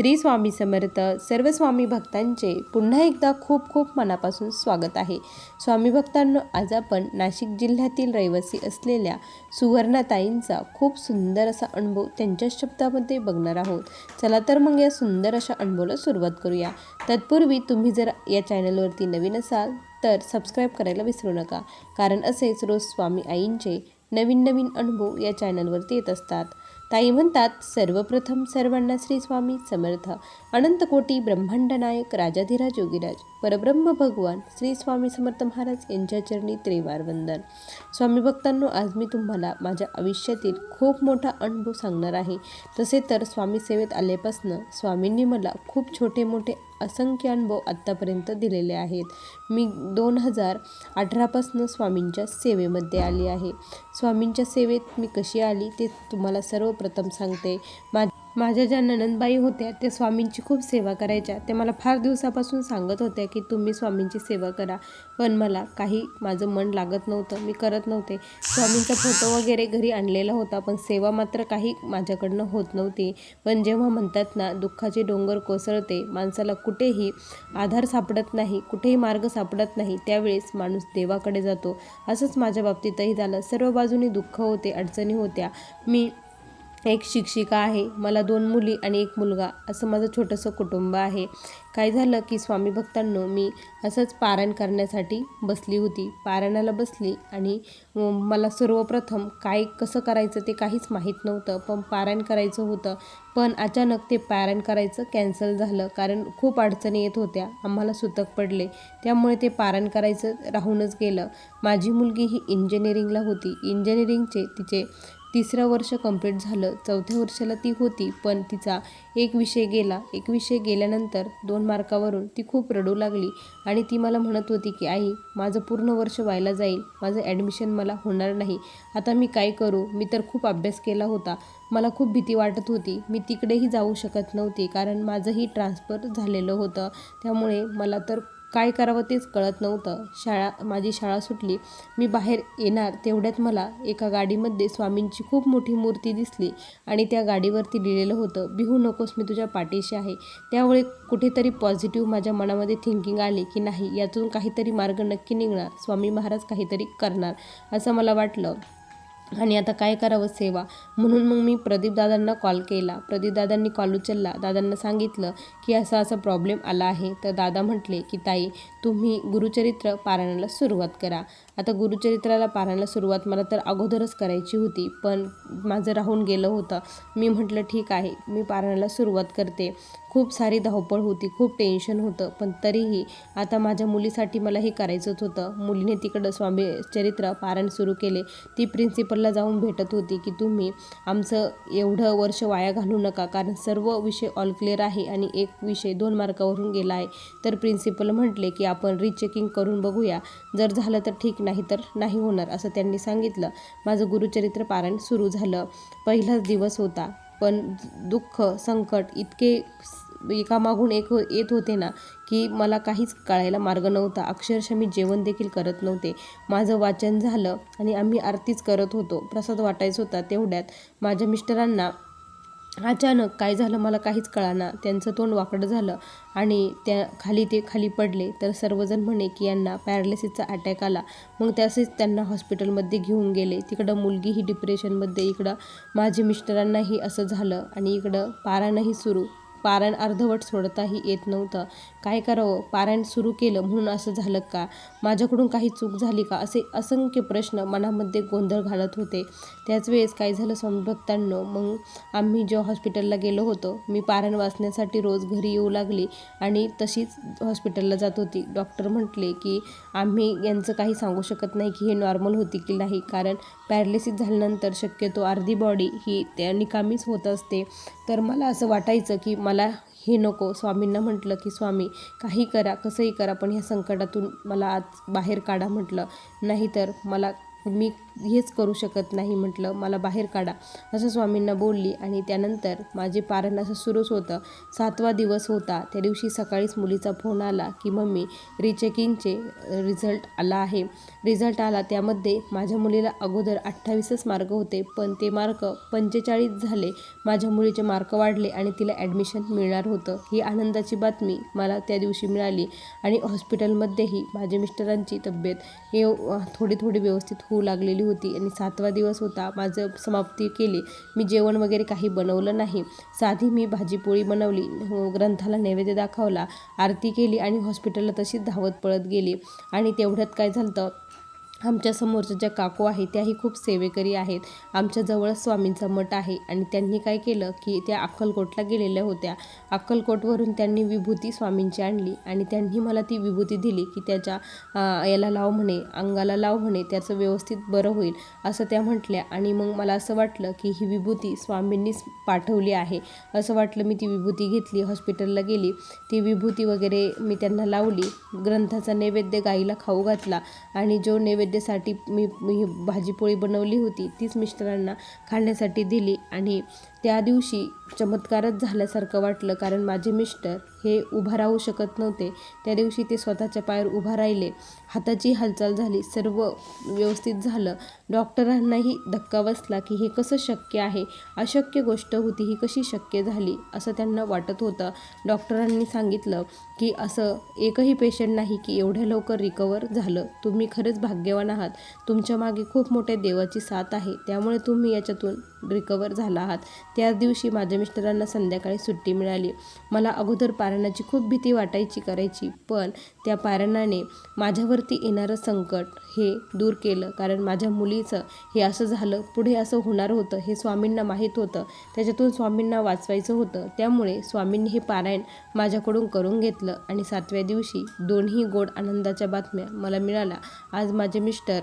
श्री स्वामी समर्थ सर्व स्वामी भक्तांचे पुन्हा एकदा खूप खूप मनापासून स्वागत आहे. स्वामी भक्तांनो आज आपण नाशिक जिल्ह्यातील रहिवासी असलेल्या सुवर्णाताईंचा खूप सुंदर असा अनुभव त्यांच्या शब्दामध्ये बघणार आहोत. चला तर मग या सुंदर अशा अनुभवाला सुरुवात करूया. तत्पूर्वी तुम्ही जर या चॅनलवरती नवीन असाल तर सबस्क्राईब करायला विसरू नका कारण असेच रोज स्वामी आईंचे नवीन नवीन अनुभव या चॅनलवरती येत असतात. ताई म्हणतात सर्वप्रथम सर्वांना श्री स्वामी समर्थ अनंत कोटी ब्रह्मांड नायक राजाधिराज योगीराज परब्रह्म भगवान श्री स्वामी समर्थ महाराज यांच्या चरणी त्रिवार वंदन. स्वामी भक्तांनो आज मी तुम्हाला माझ्या आयुष्यातील खूप मोठा अनुभव सांगणार आहे. तसे तर स्वामी सेवेत आल्यापासनं स्वामींनी मला खूप छोटे मोठे असंख्य अनुभव आत्तापर्यंत दिलेले आहेत. मी दोन हजार अठरापासून स्वामींच्या सेवेमध्ये आली आहे. स्वामींच्या सेवेत मी कशी आली ते तुम्हाला सर्वप्रथम सांगते. मा माझ्या ज्या ननंदबाई होत्या त्या स्वामींची खूप सेवा करायच्या. त्या मला फार दिवसापासून सांगत होत्या की तुम्ही स्वामींची सेवा करा. पण मला काही माझं मन लागत नव्हतं. मी करत नव्हते. स्वामींचा फोटो वगैरे घरी आणलेला होता पण सेवा मात्र काही माझ्याकडनं होत नव्हती. पण जेव्हा म्हणतात ना दुःखाचे डोंगर कोसळते माणसाला कुठेही आधार सापडत नाही कुठेही मार्ग सापडत नाही त्यावेळेस माणूस देवाकडे जातो. असंच माझ्या बाबतीतही झालं. सर्व बाजूनी दुःख होते अडचणी होत्या. मी एक शिक्षिका आहे मला दोन मुली आणि एक मुलगा असं माझं छोटंसं कुटुंब आहे. काय झालं की स्वामी भक्तांनो मी असंच पारायण करण्यासाठी बसली होती. पारायणाला बसली आणि मला सर्वप्रथम काय कसं करायचं ते काहीच माहीत नव्हतं पण पारायण करायचं होतं. पण अचानक ते पारायण करायचं कॅन्सल झालं कारण खूप अडचणी येत होत्या. आम्हाला सुतक पडले. त्यामुळे ते पारायण करायचं राहूनच गेलं. माझी मुलगी ही इंजिनिअरिंगला होती. इंजिनिअरिंगचे तिचे तिसरं वर्ष कंप्लीट झालं. चौथ्या वर्षाला ती होती पण तिचा एक विषय गेला. एक विषय गेल्यानंतर दोन मार्कावरून ती खूप रडू लागली आणि ती मला म्हणत होती की आई माझं पूर्ण वर्ष व्हायला जाईल. माझं ॲडमिशन मला होणार नाही. आता मी काय करू? मी तर खूप अभ्यास केला होता. मला खूप भीती वाटत होती. मी तिकडेही जाऊ शकत नव्हती कारण माझंही ट्रान्सफर झालेलं होतं. त्यामुळे मला तर काय करावं तेच कळत नव्हतं. शाळा माझी शाळा सुटली. मी बाहेर येणार तेवढ्यात मला एका गाडीमध्ये स्वामींची खूप मोठी मूर्ती दिसली आणि त्या गाडीवरती लिहिलेलं होतं बिहू नकोस मी तुझ्या पाठीशी आहे. त्यामुळे कुठेतरी पॉझिटिव्ह माझ्या मनामध्ये थिंकिंग आली की नाही यातून काहीतरी मार्ग नक्की निघणार. स्वामी महाराज काहीतरी करणार असं मला वाटलं. आणि आता काय करावं सेवा? म्हणून मग मी प्रदीपदादांना कॉल केला. प्रदीपदादांनी कॉल उचलला. दादांना सांगितलं की असा असा प्रॉब्लेम आला आहे. तर दादा म्हटले की ताई तुम्ही गुरुचरित्र पारायणाला सुरुवात करा. आता गुरुचरित्राला पारायणाला सुरुवात मला तर अगोदरच करायची होती पण माझं राहून गेलं होतं. मी म्हटलं ठीक आहे मी पारायणाला सुरुवात करते. खूप सारी धावपळ होती खूप टेन्शन होतं पण तरीही आता माझ्या मुलीसाठी मला हे करायचंच होतं. मुलीने तिकडं स्वामी चरित्र पारायण सुरू केले. ती प्रिन्सिपलला जाऊन भेटत होती की तुम्ही आमचं एवढं वर्ष वाया घालू नका कारण सर्व विषय ऑल क्लिअर आहे आणि एक विषय दोन मार्कावरून गेला आहे. तर प्रिन्सिपल म्हटले की आपण रिचेकिंग करून बघूया. जर झालं तर ठीक नाही तर नाही होणार असं त्यांनी सांगितलं. माझं गुरुचरित्र पारायण सुरू झालं. पहिलाच दिवस होता पण दुःख संकट इतके एकामागून एक येत होते ना की मला काहीच कळायला मार्ग नव्हता. अक्षरशः मी जेवण देखील करत नव्हते. माझं वाचन झालं आणि आम्ही आरतीच करत होतो. प्रसाद वाटायचा होता तेवढ्यात. माझ्या मिस्टरांना अचानक काय झालं मला काहीच कळाना. त्यांचं तोंड वाकडं झालं आणि त्या खाली ते खाली पडले. तर सर्वजण म्हणे की यांना पॅरालिसिसचा अटॅक आला. मग त्यासेच त्यांना हॉस्पिटलमध्ये घेऊन गेले. तिकडं मुलगीही डिप्रेशनमध्ये इकडं माझ्या मिस्टरांनाही असं झालं आणि इकडं पारानंही सुरू. पारायण अर्धवट सोडताही येत नव्हतं. काय करावं? पारायण सुरू केलं म्हणून असं झालं का? माझ्याकडून काही चूक झाली का? असे असंख्य प्रश्न मनामध्ये गोंधळ घालत होते. त्याच वेळेस काय झालं स्वामीभक्तांनो मग आम्ही जेव्हा हॉस्पिटलला गेलो होतो मी पारायण वाचण्यासाठी रोज घरी येऊ लागली आणि तशीच हॉस्पिटलला जात होती. डॉक्टर म्हटले की आम्ही यांचं काही सांगू शकत नाही की हे नॉर्मल होती की नाही कारण पॅरालिसिस झाल्यानंतर शक्यतो अर्धी बॉडी ही त्या निकामीच होत असते. तर मला असं वाटायचं की मला हे नको. स्वामींना म्हटलं की स्वामी काही करा कसंही करा पण ह्या संकटातून मला आज बाहेर काढा म्हटलं. नाहीतर मला मी हेच करू शकत नाही म्हटलं मला बाहेर काढा. असं स्वामींना बोलली आणि त्यानंतर माझे पारण असं सुरूच होतं. सातवा दिवस होता. त्या दिवशी सकाळीच मुलीचा फोन आला की मम्मी रिचेकिंगचे रिझल्ट आला आहे. रिझल्ट आला त्यामध्ये माझ्या मुलीला अगोदर अठ्ठावीसच मार्क होते पण ते मार्क पंचेचाळीस झाले. माझ्या मुलीचे मार्क वाढले आणि तिला ॲडमिशन मिळणार होतं. ही आनंदाची बातमी मला त्या दिवशी मिळाली आणि हॉस्पिटलमध्येही माझ्या मिस्टरांची तब्येत हे थोडी थोडी व्यवस्थित होऊ लागलेली होती आणि सातवा दिवस होता माझं समाप्ती केली. मी जेवण वगैरे काही बनवलं नाही. साधी मी भाजीपोळी बनवली ग्रंथाला नैवेद्य दाखवला आरती केली आणि हॉस्पिटलला तशीच धावत पळत गेली. आणि तेवढ्यात काय झालं आमच्या समोरच्या ज्या काकू आहेत त्याही खूप सेवेकरी आहेत. आमच्याजवळच स्वामींचा मठ आहे आणि त्यांनी काय केलं की त्या अक्कलकोटला गेलेल्या होत्या. अक्कलकोटवरून त्यांनी विभूती स्वामींची आणली आणि त्यांनी मला ती विभूती दिली की त्याच्या याला लाव म्हणे अंगाला लाव म्हणे त्याचं व्यवस्थित बरं होईल असं त्या म्हटल्या. आणि मग मला असं वाटलं की ही विभूती स्वामींनीच पाठवली आहे. असं वाटलं मी ती विभूती घेतली हॉस्पिटलला गेली. ती विभूती वगैरे मी त्यांना लावली. ग्रंथाचा नैवेद्य गाईला खाऊ घातला आणि जो नैवेद्य नैवेद्यासाठी मी मी भाजीपोळी बनवली होती. तीच मिस्टरांना खाण्यासाठी दिली आणि त्या दिवशी चमत्कारच झाल्यासारखं वाटलं कारण माझे मिस्टर हे उभा राहू शकत नव्हते. त्या दिवशी ते स्वतःच्या पायावर उभा राहिले. हाताची हालचाल झाली सर्व व्यवस्थित झालं. डॉक्टरांनाही धक्का बसला की हे कसं शक्य आहे? अशक्य गोष्ट होती ही कशी शक्य झाली? असं त्यांना वाटत होतं. डॉक्टरांनी सांगितलं की असं एकही पेशंट नाही की एवढ्या लवकर रिकवर झालं. तुम्ही खरंच भाग्यवान आहात. तुमच्या मागे खूप मोठ्या देवाची साथ आहे. त्यामुळे तुम्ही याच्यातून रिकवर झाला आहात. त्याच दिवशी माझ्या मिस्टरांना संध्याकाळी सुट्टी मिळाली. मला अगोदर पारायणाची खूप भीती वाटायची करायची पण त्या पारायणाने माझ्यावरती येणारं संकट हे दूर केलं. कारण माझ्या मुलीचं हे असं झालं पुढे असं होणार होतं हे स्वामींना माहीत होतं. त्याच्यातून स्वामींना वाचवायचं होतं. त्यामुळे स्वामींनी हे पारायण माझ्याकडून करून घेतलं आणि सातव्या दिवशी दोन्ही गोड आनंदाच्या बातम्या मला मिळाल्या. आज माझे मिस्टर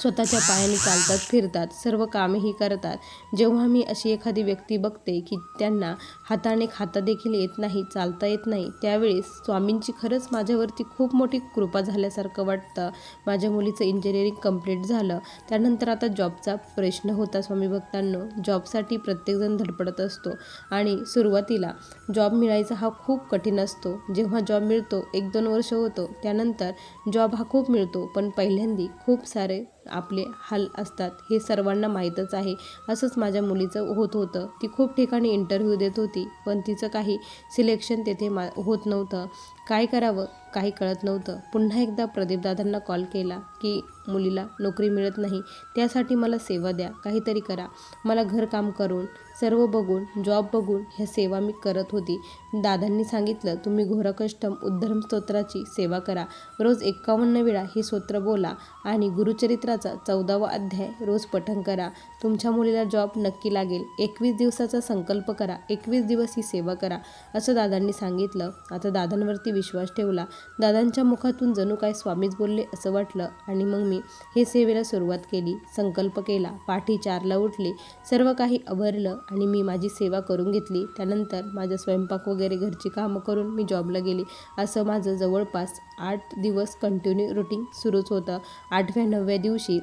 स्वतःच्या पायाने चालतात फिरतात सर्व कामेही करतात. जेव्हा मी अशी एखादी व्यक्ती बघते की त्यांना हाताने खाता देखील येत नाही चालता येत नाही त्यावेळेस स्वामींची खरंच माझ्यावरती खूप मोठी कृपा झाल्यासारखं वाटतं. माझ्या मुलीचं इंजिनिअरिंग कंप्लीट झालं. त्यानंतर आता जॉबचा प्रश्न होता स्वामी भक्तांनो. जॉबसाठी प्रत्येकजण धडपडत असतो. आणि सुरुवातीला जॉब मिळायचा हा खूप कठीण असतो. जेव्हा जॉब मिळतो एक दोन वर्ष होतो त्यानंतर जॉब हा खूप मिळतो. पण पहिल्यांदी खूप सारे आपले हाल असतात हे सर्वांना माहीतच आहे. असंच माझ्या मुलीचं होत होतं. ती खूप ठिकाणी इंटरव्ह्यू देत होती पण तिचं काही सिलेक्शन तेथे मा होत नव्हतं. काय करावं? काही कळत नव्हतं. पुन्हा एकदा प्रदीपदादांना कॉल केला की मुलीला नोकरी मिळत नाही. त्यासाठी मला सेवा द्या. काहीतरी करा. मला घरकाम करून सर्व बघून जॉब बघून ह्या सेवा मी करत होती. दादांनी सांगितलं तुम्ही घोरकष्टम उद्धरम स्तोत्राची सेवा करा. रोज एकावन्न वेळा हे स्तोत्र बोला आणि गुरुचरित्राचा चौदावा अध्याय रोज पठण करा. तुमच्या मुलीला जॉब नक्की लागेल. एकवीस दिवसाचा संकल्प करा. एकवीस दिवस ही सेवा करा. असं दादांनी सांगितलं. आता दादांवरती विश्वास ठेवला. दादांच्या मुखातून जणू काय स्वामीच बोलले असं वाटलं आणि मग मी हे सेवेला सुरुवात केली संकल्प केला पाठी चारला उठले सर्व काही अभरलं आणि मी माझी सेवा करून घेतली. त्यानंतर माझा स्वयंपाक वगैरे घरची कामं करून मी जॉबला गेली. असं माझं जवळपास आठ दिवस कंटिन्यू रुटीन सुरूच होतं. आठव्या नवव्या दिवशी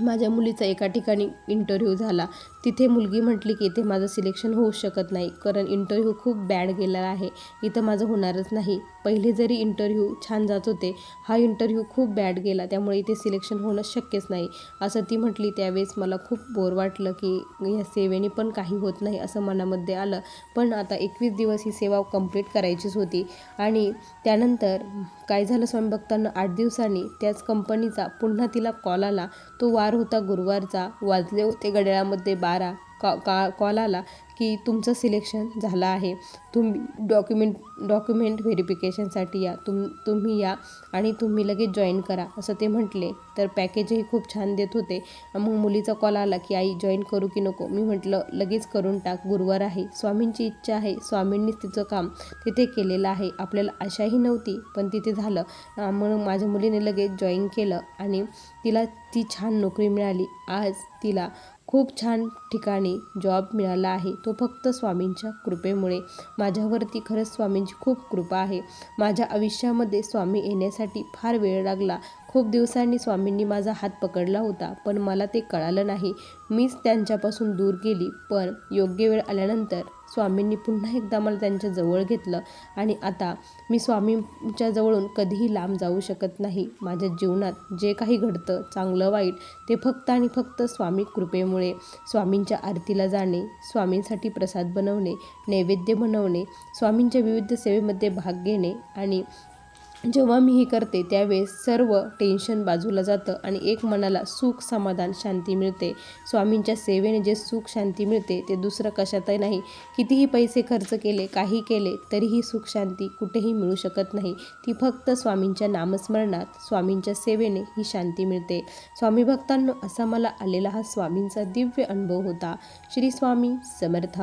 माझ्या मुलीचा एका ठिकाणी इंटरव्ह्यू झाला. तिथे मुलगी म्हटली की इथे माझं सिलेक्शन होऊ शकत नाही कारण इंटरव्ह्यू खूप बॅड गेलेला आहे. इथं माझं होणारच नाही. पहिले जरी इंटरव्ह्यू छान जात होते हा इंटरव्ह्यू खूप बॅड गेला. त्यामुळे इथे सिलेक्शन होणं शक्यच नाही. असं ती म्हटली त्यावेळेस. मला खूप बोर वाटलं की या सेवेने पण काही होत नाही असं मनामध्ये आलं. पण आता एकवीस दिवस ही सेवा कंप्लीट करायचीच होती. आणि त्यानंतर काय झालं स्वयंभक्तांना? आठ दिवसांनी त्याच कंपनीचा पुन्हा तिला कॉल आला. तो वार होता गुरुवारचा. वाजले होते घड्याळामध्ये आरा कॉ का कॉल आला की तुमचं सिलेक्शन झालं आहे. तुम्ही डॉक्युमेंट डॉक्युमेंट व्हेरिफिकेशनसाठी या. तुम तुम्ही या आणि तुम्ही लगेच जॉईन करा असं ते म्हटले. तर पॅकेजही खूप छान देत होते. मग मुलीचा कॉल आला की आई जॉईन करू की नको? मी म्हटलं लगेच करून टाक. गुरुवार आहे. स्वामींची इच्छा आहे. स्वामींनीच तिचं काम तिथे केलेलं आहे. आपल्याला आशाही नव्हती पण तिथे झालं. म्हणून माझ्या मुलीने लगेच जॉईन केलं आणि तिला ती छान नोकरी मिळाली. आज तिला खूप छान ठिकाणी जॉब मिळाला आहे. तो फक्त स्वामींच्या कृपेमुळे. माझ्यावरती खरंच स्वामींची खूप कृपा आहे. माझ्या आयुष्यामध्ये स्वामी येण्यासाठी फार वेळ लागला. खूप दिवसांनी स्वामींनी माझा हात पकडला होता पण मला ते कळालं नाही. मीच त्यांच्यापासून दूर गेली पण योग्य वेळ आल्यानंतर स्वामींनी पुन्हा एकदा मला त्यांच्या जवळ घेतलं. आणि आता मी स्वामींच्या जवळून कधीही लांब जाऊ शकत नाही. माझ्या जीवनात जे काही घडतं चांगलं वाईट ते फक्त आणि फक्त स्वामी कृपेमुळे स्वामींच्या आरतीला जाणे स्वामींसाठी प्रसाद बनवणे नैवेद्य बनवणे स्वामींच्या विविध सेवेमध्ये भाग घेणे आणि जेव्हा मी हे करते त्यावेळेस सर्व टेन्शन बाजूला जातं आणि एक मनाला सुख समाधान शांती मिळते. स्वामींच्या सेवेने जे सुख शांती मिळते ते दुसरं कशातही नाही. कितीही पैसे खर्च केले काही केले तरीही सुख शांती कुठेही मिळू शकत नाही. ती फक्त स्वामींच्या नामस्मरणात स्वामींच्या सेवेने ही शांती मिळते. स्वामी भक्तांनो असा मला आलेला हा स्वामींचा दिव्य अनुभव होता. श्री स्वामी समर्थ.